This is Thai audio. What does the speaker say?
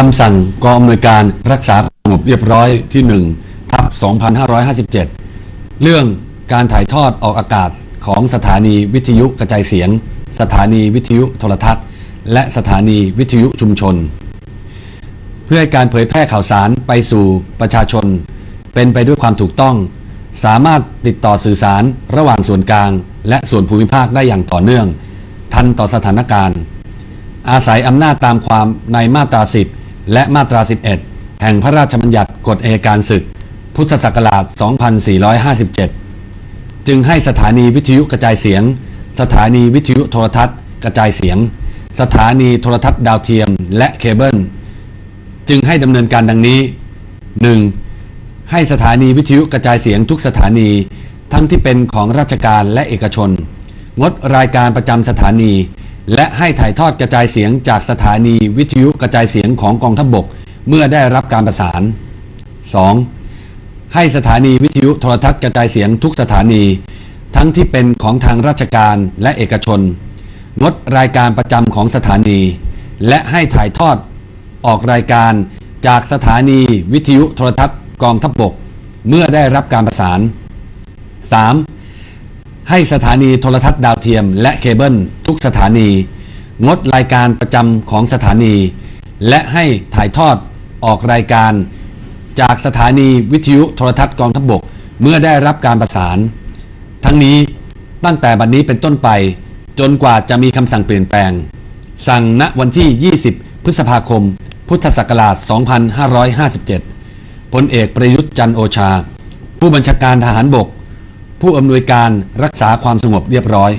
คำสั่งกองอำนวยการรักษาความสงบเรียบร้อยที่1ทับ2557 เรื่องการถ่ายทอดออกอากาศของสถานีวิทยุกระจายเสียง สถานีวิทยุโทรทัศน์ และสถานีวิทยุชุมชน เพื่อให้การเผยแพร่ข่าวสารไปสู่ประชาชน เป็นไปด้วยความถูกต้อง สามารถติดต่อสื่อสารระหว่างส่วนกลาง และส่วนภูมิภาคได้อย่างต่อเนื่อง ทันต่อสถานการณ์ อาศัยอำนาจตามความในมาตรา10 และมาตรา 11 แห่งพระราชบัญญัติกฎอัยการศึก พุทธศักราช 2457 จึงให้สถานีวิทยุกระจายเสียง สถานีวิทยุโทรทัศน์ กระจายเสียง สถานีโทรทัศน์ดาวเทียม และเคเบิล จึงให้ดำเนินการดังนี้ 1. ให้สถานีวิทยุกระจายเสียงทุกสถานีทั้งที่เป็นของราชการและเอกชน งดรายการประจำสถานี และให้ถ่ายทอดกระจายเสียงจากสถานีวิทยุกระจายเสียงของกองทัพบก เมื่อได้รับการประสาน 2. ให้สถานีวิทยุโทรทัศน์กระจายเสียงทุกสถานี ทั้งที่เป็นของทางราชการและเอกชน งดรายการประจำของสถานี และให้ถ่ายทอดออกรายการจากสถานีวิทยุโทรทัศน์กองทัพบกเมื่อได้รับการประสาน 3. ให้สถานีโทรทัศน์ดาวเทียม และเคเบิลทุกสถานี งดรายการประจำของสถานี และให้ถ่ายทอดออกรายการ จากสถานีวิทยุโทรทัศน์กองทัพบกเมื่อได้รับการประสาน ทั้งนี้ตั้งแต่บัดนนี้เป็นต้นไป จนกว่าจะมีคำสั่งเปลี่ยนแปลง สั่งณวันที่ 20 พฤษภาคม พุทธศักราช 2557พลเอกประยุทธ์จันโอชา ผู้บัญชาการทหารบก ผู้อำนวยการรักษาความสงบเรียบร้อย